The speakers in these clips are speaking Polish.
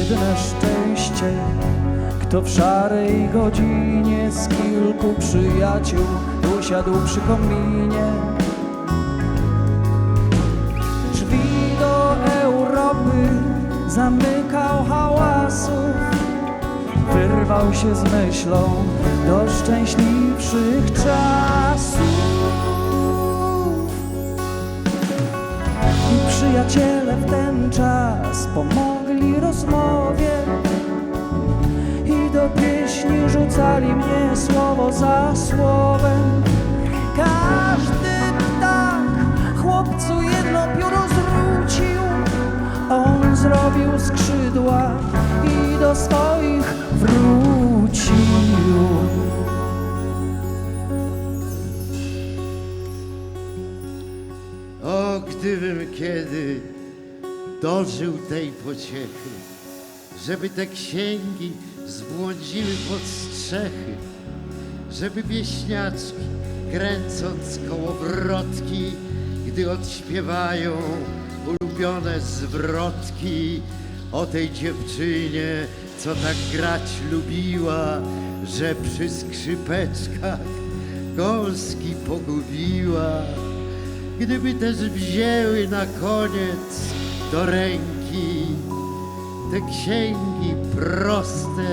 jedyne szczęście. Kto w szarej godzinie z kilku przyjaciół usiadł przy kominie. Drzwi do Europy zamykał hałasów. Wyrwał się z myślą do szczęśliwszych czasów. Przyjaciele w ten czas pomogli rozmowie i do pieśni rzucali mnie słowo za słowem. Każdy tak chłopcu Gdybym kiedy dożył tej pociechy, żeby te księgi zbłądziły pod strzechy, żeby pieśniaczki, kręcąc kołowrotki, gdy odśpiewają ulubione zwrotki o tej dziewczynie, co tak grać lubiła, że przy skrzypeczkach gąski pogubiła. Gdyby też wzięły na koniec do ręki te księgi proste,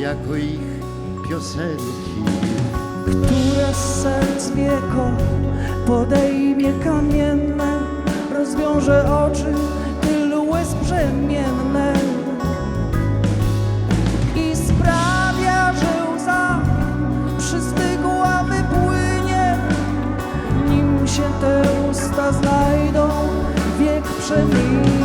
jako ich piosenki. które z serc wieko podejmie kamienne, rozwiąże oczy tylu łez brzemienne znajdą, wiek przeminie.